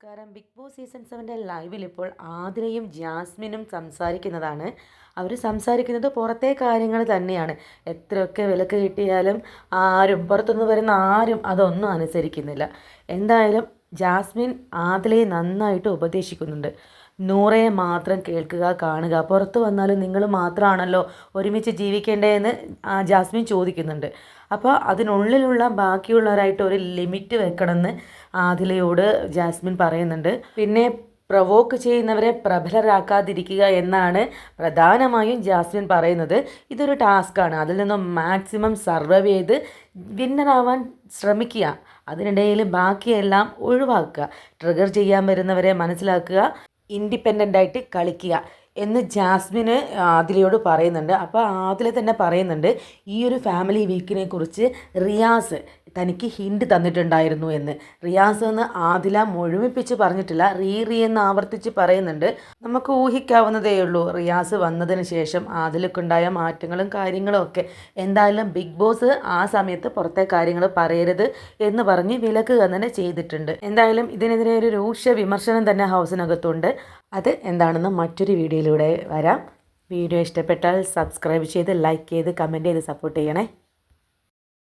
നമസ്കാരം. Big boss season സെവന്റെ ലൈവിൽ ഇപ്പോൾ ആതിരയും ജാസ്മിനും സംസാരിക്കുന്നതാണ്. അവർ സംസാരിക്കുന്നത് പുറത്തെ കാര്യങ്ങൾ തന്നെയാണ്. എത്രയൊക്കെ വിലക്ക് കിട്ടിയാലും ആരും പുറത്തുനിന്ന് വരുന്ന ആരും അതൊന്നും അനുസരിക്കുന്നില്ല. എന്തായാലും ജാസ്മിൻ ആദിലയെ നന്നായിട്ട് ഉപദേശിക്കുന്നുണ്ട്. നൂറയെ മാത്രം കേൾക്കുക കാണുക. പുറത്ത് വന്നാലും നിങ്ങൾ മാത്രമാണല്ലോ ഒരുമിച്ച് ജീവിക്കേണ്ടതെന്ന് ജാസ്മിൻ ചോദിക്കുന്നുണ്ട്. അപ്പോൾ അതിനുള്ളിലുള്ള ബാക്കിയുള്ളവരായിട്ട് ഒരു ലിമിറ്റ് വെക്കണമെന്ന് ആദിലയോട് ജാസ്മിൻ പറയുന്നുണ്ട്. പിന്നെ പ്രവോക്ക് ചെയ്യുന്നവരെ പ്രബലരാക്കാതിരിക്കുക എന്നാണ് പ്രധാനമായും ജാസ്മിൻ പറയുന്നത്. ഇതൊരു ടാസ്ക്കാണ് അതിൽ നിന്നും മാക്സിമം സർവൈവ് ചെയ്ത് വിന്നറാവാൻ ശ്രമിക്കുക. അതിനിടയിൽ ബാക്കിയെല്ലാം ഒഴിവാക്കുക. ട്രിഗർ ചെയ്യാൻ വരുന്നവരെ മനസ്സിലാക്കുക. ഇൻഡിപെൻഡന്റ് ആയിട്ട് കളിക്കുക. എന്ന് ജാസ്മിന് ആദിലയോട് പറയുന്നുണ്ട്. അപ്പോൾ ആദില തന്നെ പറയുന്നുണ്ട് ഈ ഒരു ഫാമിലി വീക്കിനെ കുറിച്ച് റിയാസ് തനിക്ക് ഹിൻഡ് തന്നിട്ടുണ്ടായിരുന്നു എന്ന്. റിയാസ് എന്ന് ആദില മുഴുമിപ്പിച്ച് പറഞ്ഞിട്ടില്ല റീ റീ എന്ന് ആവർത്തിച്ച് പറയുന്നുണ്ട്. നമുക്ക് ഊഹിക്കാവുന്നതേ ഉള്ളൂ റിയാസ് വന്നതിന് ശേഷം ആദിലക്കുണ്ടായ മാറ്റങ്ങളും കാര്യങ്ങളും ഒക്കെ. എന്തായാലും ബിഗ് ബോസ് ആ സമയത്ത് പുറത്തെ കാര്യങ്ങൾ പറയരുത് എന്ന് പറഞ്ഞ് വിലക്കുക തന്നെ ചെയ്തിട്ടുണ്ട്. എന്തായാലും ഇതിനെതിരെ ഒരു രൂക്ഷ വിമർശനം തന്നെ ഹൗസിനകത്തുണ്ട് അത് എന്താണെന്ന് മറ്റൊരു വീഡിയോയിലൂടെ വരാം. വീഡിയോ ഇഷ്ടപ്പെട്ടാൽ സബ്സ്ക്രൈബ് ചെയ്ത് ലൈക്ക് ചെയ്ത് കമന്റ് ചെയ്ത് സപ്പോർട്ട് ചെയ്യണേ.